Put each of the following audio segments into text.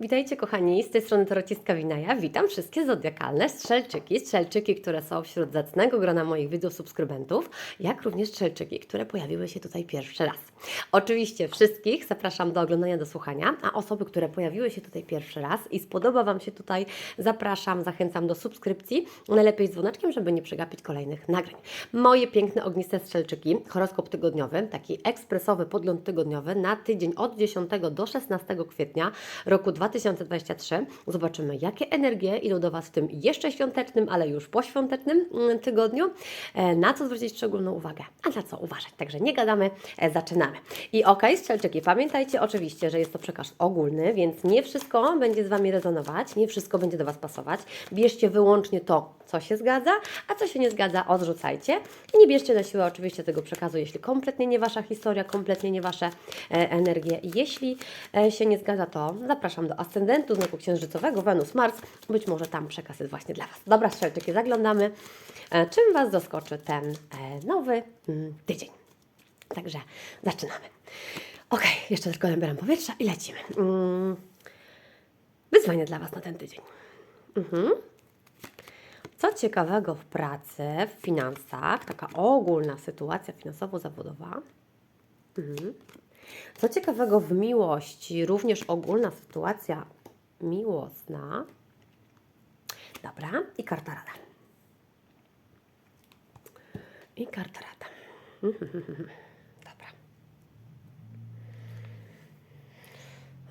Witajcie kochani, z tej strony Tarociska Winaja. Witam wszystkie zodiakalne strzelczyki, strzelczyki, które są wśród zacnego grona moich widzów, subskrybentów, jak również strzelczyki, które pojawiły się tutaj pierwszy raz. Oczywiście wszystkich zapraszam do oglądania, do słuchania, a osoby, które pojawiły się tutaj pierwszy raz i spodoba Wam się tutaj, zapraszam, zachęcam do subskrypcji, najlepiej z dzwoneczkiem, żeby nie przegapić kolejnych nagrań. Moje piękne ogniste strzelczyki, horoskop tygodniowy, taki ekspresowy podgląd tygodniowy na tydzień od 10 do 16 kwietnia roku 2023. Zobaczymy, jakie energie idą do Was w tym jeszcze świątecznym, ale już poświątecznym mm, tygodniu. E, Na co zwrócić szczególną uwagę, a na co uważać. Także nie gadamy, e, zaczynamy. I ok, strzelczyki, pamiętajcie oczywiście, że jest to przekaz ogólny, więc nie wszystko będzie z Wami rezonować, nie wszystko będzie do Was pasować. Bierzcie wyłącznie to, co się zgadza, a co się nie zgadza, odrzucajcie. I nie bierzcie na siłę oczywiście tego przekazu, jeśli kompletnie nie Wasza historia, kompletnie nie Wasze e, energie. Jeśli się nie zgadza, to zapraszam do ascendentu znaku księżycowego Wenus-Mars. Być może tam przekaz jest właśnie dla Was. Dobra, strzelczyki, zaglądamy. E, czym Was zaskoczy ten e, nowy mm, tydzień? Także zaczynamy. Ok, jeszcze tylko nabieram powietrza i lecimy. Mm. Wyzwanie dla Was na ten tydzień. Mhm. Co ciekawego w pracy, w finansach, taka ogólna sytuacja finansowo-zawodowa. Mhm. Co ciekawego w miłości, również ogólna sytuacja miłosna. Dobra, i karta rada. I karta rada. Dobra.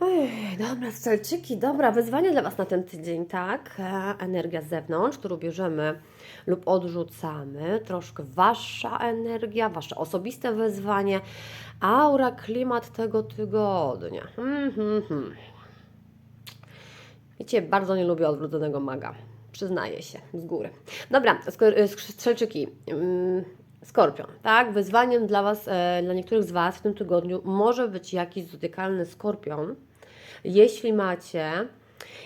Ej, dobra, strzelczyki, dobra, wyzwanie dla Was na ten tydzień, tak? E, Energia z zewnątrz, którą bierzemy lub odrzucamy, troszkę Wasza energia, Wasze osobiste wyzwanie, aura, klimat tego tygodnia. Hmm, hmm, hmm. Wiecie, bardzo nie lubię odwróconego maga. Przyznaję się z góry. Dobra, y, strzelczyki. ym, Skorpion, tak? Wyzwaniem dla Was, e, dla niektórych z Was w tym tygodniu może być jakiś zodiakalny skorpion. Jeśli macie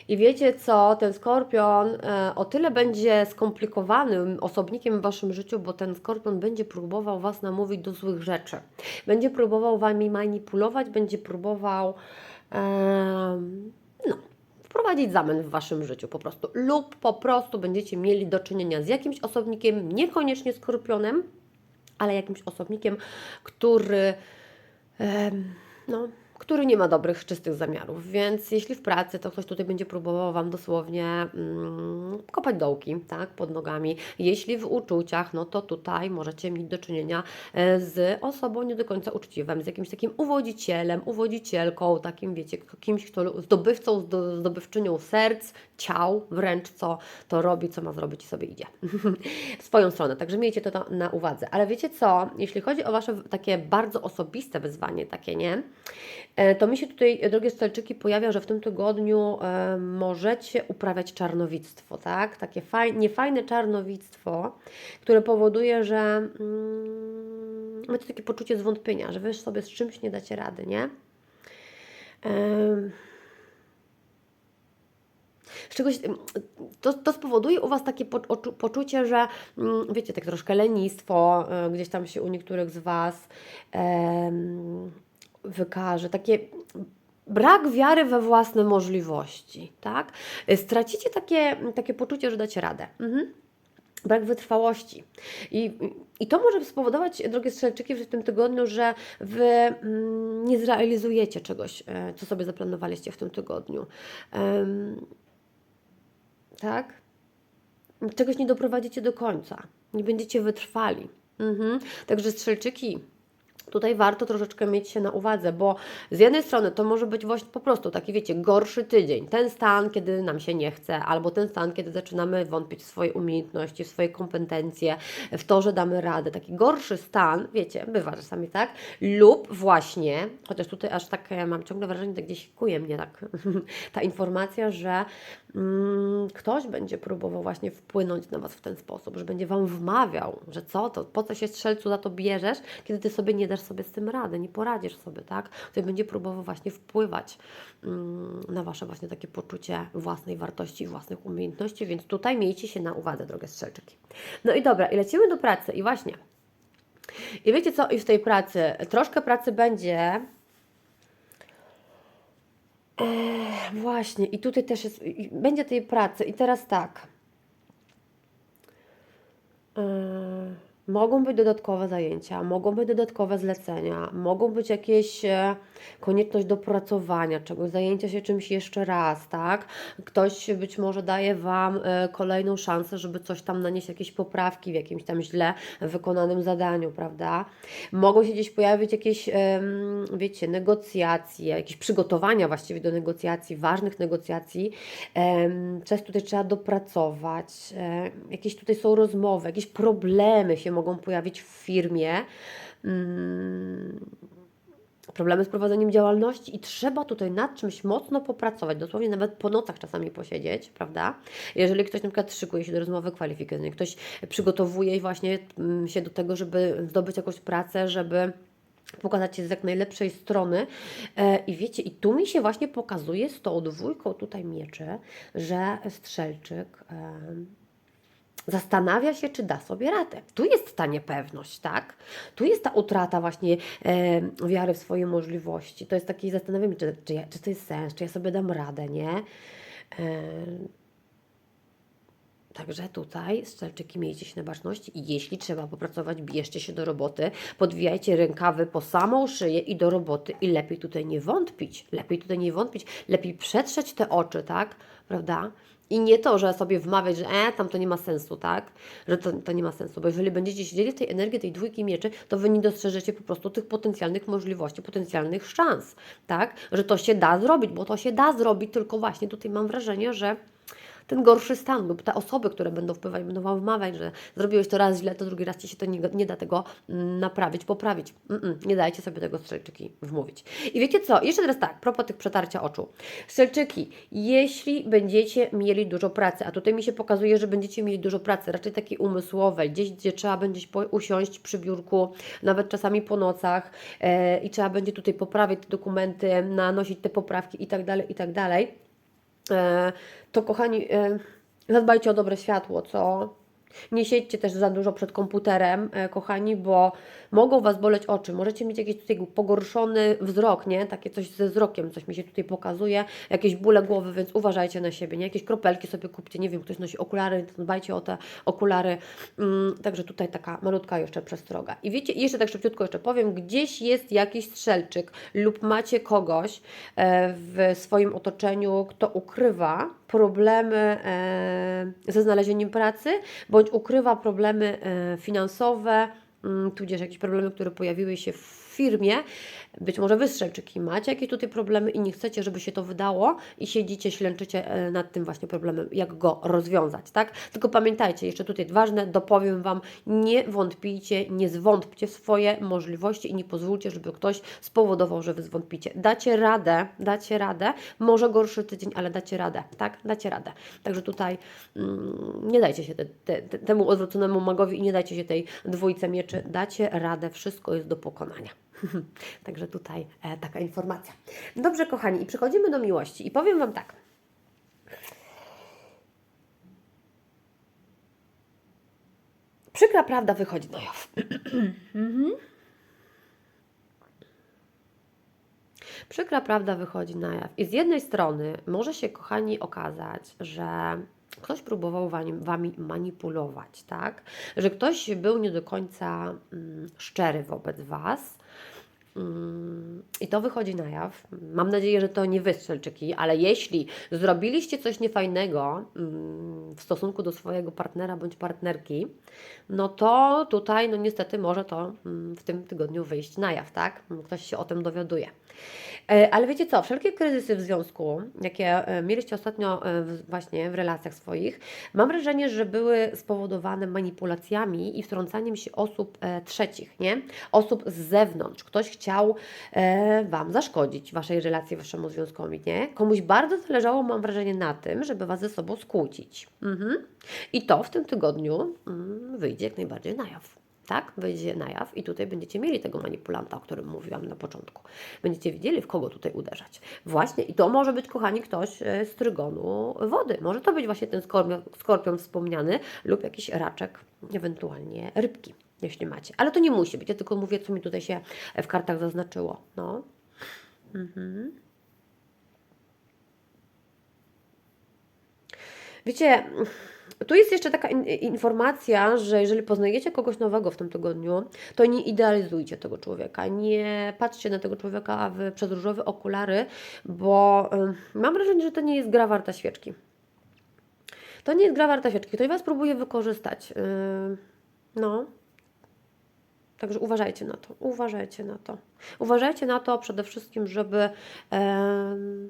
i wiecie co, ten skorpion e, o tyle będzie skomplikowanym osobnikiem w Waszym życiu, bo ten skorpion będzie próbował Was namówić do złych rzeczy. Będzie próbował Wami manipulować, będzie próbował. no, wprowadzić zamęt w Waszym życiu po prostu. Lub po prostu będziecie mieli do czynienia z jakimś osobnikiem, niekoniecznie skorpionem, ale jakimś osobnikiem, który, no, który nie ma dobrych, czystych zamiarów. Więc jeśli w pracy, to ktoś tutaj będzie próbował Wam dosłownie mm, kopać dołki tak, pod nogami. Jeśli w uczuciach, no to tutaj możecie mieć do czynienia e, z osobą nie do końca uczciwą, z jakimś takim uwodzicielem, uwodzicielką, takim wiecie, kimś, kto zdobywcą, zdo- zdobywczynią serc, ciał, wręcz co to robi, co ma zrobić i sobie idzie w swoją stronę. Także miejcie to na, uwadze. Ale wiecie co, jeśli chodzi o Wasze takie bardzo osobiste wyzwanie, takie nie, to mi się tutaj, drogie strzelczyki, pojawia, że w tym tygodniu e, możecie uprawiać czarnowictwo, tak? Takie faj, niefajne czarnowictwo, które powoduje, że mm, macie takie poczucie zwątpienia, że Wy sobie z czymś nie dacie rady, nie? Z czegoś, to, to spowoduje u Was takie po, oczu- poczucie, że mm, wiecie, tak troszkę lenistwo e, gdzieś tam się u niektórych z Was em, wykaże, takie brak wiary we własne możliwości, tak? E, Stracicie takie, takie poczucie, że dacie radę. Mhm. Brak wytrwałości. I, I to może spowodować, drogie strzelczyki, w tym tygodniu, że Wy mm, nie zrealizujecie czegoś, e, co sobie zaplanowaliście w tym tygodniu. Em, tak? Czegoś nie doprowadzicie do końca. Nie będziecie wytrwali. Mhm. Także strzelczyki, tutaj warto troszeczkę mieć się na uwadze, bo z jednej strony to może być właśnie po prostu taki, wiecie, gorszy tydzień. Ten stan, kiedy nam się nie chce, albo ten stan, kiedy zaczynamy wątpić w swoje umiejętności, w swoje kompetencje, w to, że damy radę. Taki gorszy stan, wiecie, bywa czasami tak, lub właśnie, chociaż tutaj aż tak e, mam ciągle wrażenie, że gdzieś kuje mnie tak ta informacja, że mm, ktoś będzie próbował właśnie wpłynąć na Was w ten sposób, że będzie Wam wmawiał, że co to, po co się strzelcu za to bierzesz, kiedy Ty sobie nie dasz sobie z tym rady, nie poradzisz sobie, tak? Ktoś będzie próbował właśnie wpływać mm, na Wasze właśnie takie poczucie własnej wartości i własnych umiejętności, więc tutaj miejcie się na uwadze, drogie strzelczyki. No i dobra, i lecimy do pracy i właśnie i wiecie co, i w tej pracy troszkę pracy będzie Właśnie, i tutaj też jest, będzie tej pracy. I teraz tak. Mogą być dodatkowe zajęcia, mogą być dodatkowe zlecenia, mogą być jakieś e, konieczność dopracowania czegoś, zajęcia się czymś jeszcze raz, tak? Ktoś być może daje Wam e, kolejną szansę, żeby coś tam nanieść, jakieś poprawki w jakimś tam źle wykonanym zadaniu, prawda? Mogą się gdzieś pojawić jakieś, wiecie, negocjacje, jakieś przygotowania właściwie do negocjacji, ważnych negocjacji. Coś tutaj trzeba dopracować, e, jakieś tutaj są rozmowy, jakieś problemy się mogą pojawić w firmie. Mm, problemy z prowadzeniem działalności i trzeba tutaj nad czymś mocno popracować, dosłownie nawet po nocach czasami posiedzieć, prawda? Jeżeli ktoś na przykład szykuje się do rozmowy kwalifikacyjnej, ktoś przygotowuje właśnie mm, się do tego, żeby zdobyć jakąś pracę, żeby pokazać się z jak najlepszej strony. E, I wiecie, i tu mi się właśnie pokazuje z tą dwójką tutaj mieczy, że strzelczyk zastanawia się, czy da sobie radę. Tu jest ta niepewność, tak? Tu jest ta utrata właśnie e, wiary w swoje możliwości. To jest takie zastanawianie, czy, czy, ja, czy to jest sens, czy ja sobie dam radę, nie? E, Także tutaj strzelczyki miejcie się na baczności i jeśli trzeba popracować, bierzcie się do roboty, podwijajcie rękawy po samą szyję i do roboty i lepiej tutaj nie wątpić, lepiej tutaj nie wątpić, lepiej przetrzeć te oczy, tak, prawda? I nie to, że sobie wmawiać, że e, tam to nie ma sensu, tak? Że to, to nie ma sensu, bo jeżeli będziecie siedzieli w tej energii, tej dwójki mieczy, to Wy nie dostrzeżecie po prostu tych potencjalnych możliwości, potencjalnych szans, tak? Że to się da zrobić, bo to się da zrobić, tylko właśnie tutaj mam wrażenie, że ten gorszy stan lub te osoby, które będą wpływać, będą Wam wmawiać, że zrobiłeś to raz źle, to drugi raz Ci się to nie, nie da tego mm, naprawić, poprawić. Mm-mm, nie dajcie sobie tego strzelczyki wmówić. I wiecie co? Jeszcze teraz tak, propos tych przetarcia oczu. Strzelczyki, jeśli będziecie mieli dużo pracy, a tutaj mi się pokazuje, że będziecie mieli dużo pracy, raczej takiej umysłowej, gdzieś, gdzie trzeba będzie usiąść przy biurku, nawet czasami po nocach e, i trzeba będzie tutaj poprawić te dokumenty, nanosić te poprawki i tak dalej, i tak dalej to kochani, e, zadbajcie o dobre światło, co? Nie siedźcie też za dużo przed komputerem, e, kochani, bo mogą Was boleć oczy. Możecie mieć jakiś tutaj pogorszony wzrok, nie? Takie coś ze wzrokiem, coś mi się tutaj pokazuje, jakieś bóle głowy, więc uważajcie na siebie, nie? Jakieś kropelki sobie kupcie, nie wiem, ktoś nosi okulary, dbajcie o te okulary. Mm, także tutaj taka malutka jeszcze przestroga. I wiecie, jeszcze tak szybciutko jeszcze powiem, gdzieś jest jakiś strzelczyk lub macie kogoś e, w swoim otoczeniu, kto ukrywa problemy e, ze znalezieniem pracy, bądź ukrywa problemy e, finansowe, mm, tudzież jakieś problemy, które pojawiły się w firmie. Być może wy strzelczyki macie jakieś tutaj problemy i nie chcecie, żeby się to wydało i siedzicie, ślęczycie e, nad tym właśnie problemem, jak go rozwiązać, tak? Tylko pamiętajcie, jeszcze tutaj ważne, dopowiem Wam, nie wątpijcie, nie zwątpcie w swoje możliwości i nie pozwólcie, żeby ktoś spowodował, że Wy zwątpicie. Dacie radę, dacie radę, może gorszy tydzień, ale dacie radę, tak? Dacie radę. Także tutaj mm, nie dajcie się te, te, te, temu odwróconemu magowi i nie dajcie się tej dwójce mieczy, dacie radę, wszystko jest do pokonania. Także tutaj e, taka informacja. Dobrze, kochani, i przechodzimy do miłości. I powiem Wam tak. Przykra prawda wychodzi na jaw. Przykra prawda wychodzi na jaw. I z jednej strony może się, kochani, okazać, że ktoś próbował wami, wami manipulować, tak? Że ktoś był nie do końca mm, szczery wobec Was. Mm, I to wychodzi na jaw. Mam nadzieję, że to nie wy, strzelczyki, ale jeśli zrobiliście coś niefajnego mm, w stosunku do swojego partnera bądź partnerki, no to tutaj, no niestety, może to mm, w tym tygodniu wyjść na jaw, tak? Ktoś się o tym dowiaduje. E, Ale wiecie co, wszelkie kryzysy w związku, jakie e, mieliście ostatnio e, właśnie w relacjach swoich, mam wrażenie, że były spowodowane manipulacjami i wtrącaniem się osób trzecich, nie? Osób z zewnątrz. Ktoś chciał Wam zaszkodzić, Waszej relacji, Waszemu związkowi, nie? Komuś bardzo zależało, mam wrażenie, na tym, żeby Was ze sobą skłócić. Mhm. I to w tym tygodniu mm, wyjdzie jak najbardziej na jaw. Tak, wyjdzie na jaw i tutaj będziecie mieli tego manipulanta, o którym mówiłam na początku. Będziecie wiedzieli, w kogo tutaj uderzać. Właśnie, i to może być, kochani, ktoś e, z trygonu wody. Może to być właśnie ten skorpion, skorpion wspomniany lub jakiś raczek, ewentualnie rybki, jeśli macie. Ale to nie musi być, ja tylko mówię, co mi tutaj się w kartach zaznaczyło. No. Mhm. Wiecie, tu jest jeszcze taka in, informacja, że jeżeli poznajecie kogoś nowego w tym tygodniu, to nie idealizujcie tego człowieka, nie patrzcie na tego człowieka w, przez różowe okulary, bo y, mam wrażenie, że to nie jest gra warta świeczki. To nie jest gra warta świeczki. Ktoś Was próbuje wykorzystać. y, no. Także uważajcie na to. Uważajcie na to. Uważajcie na to przede wszystkim, żeby. em,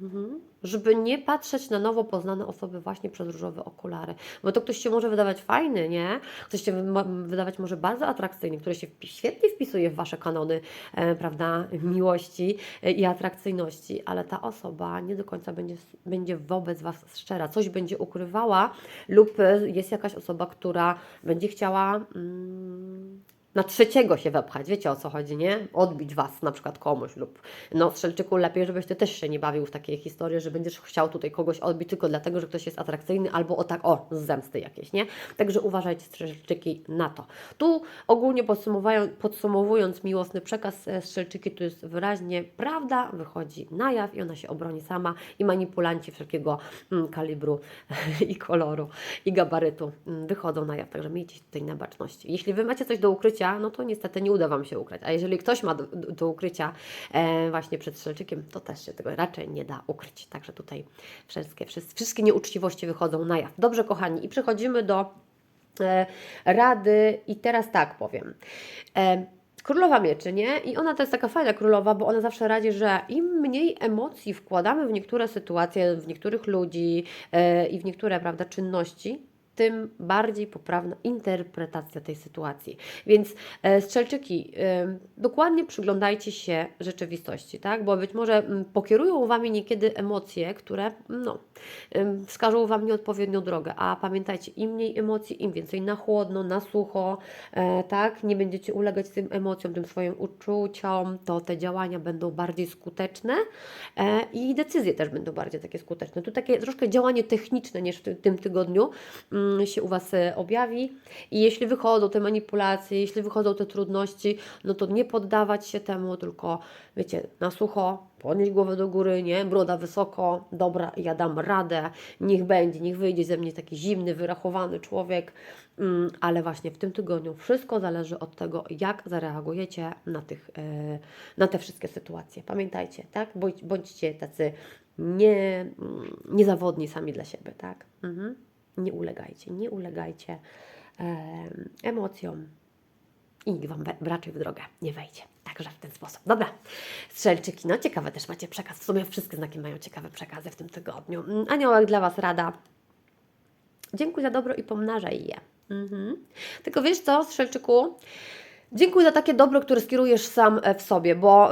Mhm. Żeby nie patrzeć na nowo poznane osoby właśnie przez różowe okulary. Bo to ktoś się może wydawać fajny, nie? Ktoś się wydawać może bardzo atrakcyjny, który się świetnie wpisuje w Wasze kanony, e, prawda, miłości e, i atrakcyjności, ale ta osoba nie do końca będzie, będzie wobec Was szczera, coś będzie ukrywała lub e, jest jakaś osoba, która będzie chciała mm, na trzeciego się wepchać, wiecie o co chodzi, nie? Odbić Was na przykład komuś lub no strzelczyku lepiej, żebyś Ty też się nie bawił w takie historie, że będziesz chciał tutaj kogoś odbić tylko dlatego, że ktoś jest atrakcyjny albo o tak, o, z zemsty jakieś, nie? Także uważajcie strzelczyki na to. Tu ogólnie podsumowując, miłosny przekaz e, strzelczyki, tu jest wyraźnie prawda wychodzi na jaw i ona się obroni sama i manipulanci wszelkiego mm, kalibru i koloru i gabarytu mm, wychodzą na jaw, także miejcie tutaj na baczności. Jeśli Wy macie coś do ukrycia, no to niestety nie uda Wam się ukryć, a jeżeli ktoś ma do, do, ukrycia e, właśnie przed strzelczykiem, to też się tego raczej nie da ukryć. Także tutaj wszystkie, wszystkie, nieuczciwości wychodzą na jaw. Dobrze, kochani, i przechodzimy do e, rady i teraz tak powiem. E, Królowa mieczy, nie? I ona to jest taka fajna królowa, bo ona zawsze radzi, że im mniej emocji wkładamy w niektóre sytuacje, w niektórych ludzi e, i w niektóre, prawda, czynności, tym bardziej poprawna interpretacja tej sytuacji. Więc e, strzelczyki, e, dokładnie przyglądajcie się rzeczywistości, tak? Bo być może mm, pokierują Wami niekiedy emocje, które no, em, wskażą Wam nieodpowiednią drogę. A pamiętajcie, im mniej emocji, im więcej na chłodno, na sucho, e, tak? Nie będziecie ulegać tym emocjom, tym swoim uczuciom, to te działania będą bardziej skuteczne e, i decyzje też będą bardziej takie skuteczne. Tu takie troszkę działanie techniczne niż w ty- tym tygodniu mm, się u Was e, objawi i jeśli wychodzą te manipulacje, jeśli wychodzą te trudności, no to nie poddawać się temu, tylko wiecie, na sucho, podnieść głowę do góry, nie, broda wysoko, dobra, ja dam radę, niech będzie, niech wyjdzie ze mnie taki zimny, wyrachowany człowiek, Mm, ale właśnie w tym tygodniu wszystko zależy od tego, jak zareagujecie na, tych, e, na te wszystkie sytuacje. Pamiętajcie, tak? Bądź, bądźcie tacy nie, mm, niezawodni sami dla siebie, tak? Mhm. Nie ulegajcie, nie ulegajcie em, emocjom i nikt Wam raczej w drogę nie wejdzie. Także w ten sposób. Dobra, strzelczyki, no ciekawe też macie przekaz. W sumie wszystkie znaki mają ciekawe przekazy w tym tygodniu. Mm, Aniołek dla Was rada. Dziękuję za dobro i pomnażaj je. Mhm. Tylko wiesz co, Strzelczyku? Dziękuję za takie dobro, które skierujesz sam e, w sobie, bo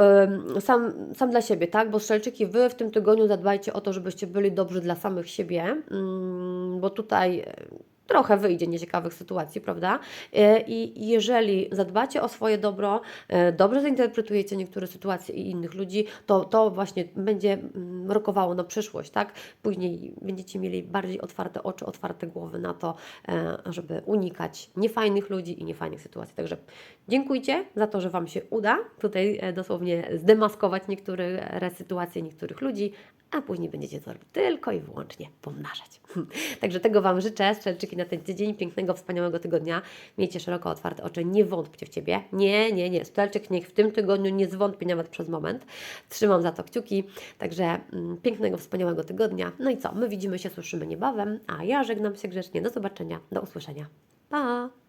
sam, sam dla siebie, tak? Bo strzelczyki, wy w tym tygodniu zadbajcie o to, żebyście byli dobrzy dla samych siebie, ym, bo tutaj e, trochę wyjdzie nieciekawych sytuacji, prawda? E, I jeżeli zadbacie o swoje dobro, e, dobrze zinterpretujecie niektóre sytuacje i innych ludzi, to to właśnie będzie mm, rokowało na przyszłość, tak? Później będziecie mieli bardziej otwarte oczy, otwarte głowy na to, e, żeby unikać niefajnych ludzi i niefajnych sytuacji. Także dziękujcie za to, że Wam się uda tutaj dosłownie zdemaskować niektóre sytuacje niektórych ludzi, a później będziecie to tylko i wyłącznie pomnażać. Także tego Wam życzę, strzelczyki na ten tydzień, pięknego, wspaniałego tygodnia. Miejcie szeroko otwarte oczy, nie wątpcie w Ciebie. Nie, nie, nie. Strzelczyk niech w tym tygodniu nie zwątpi nawet przez moment. Trzymam za to kciuki. Także mm, pięknego, wspaniałego tygodnia. No i co? My widzimy się, słyszymy niebawem, a ja żegnam się grzecznie. Do zobaczenia, do usłyszenia. Pa!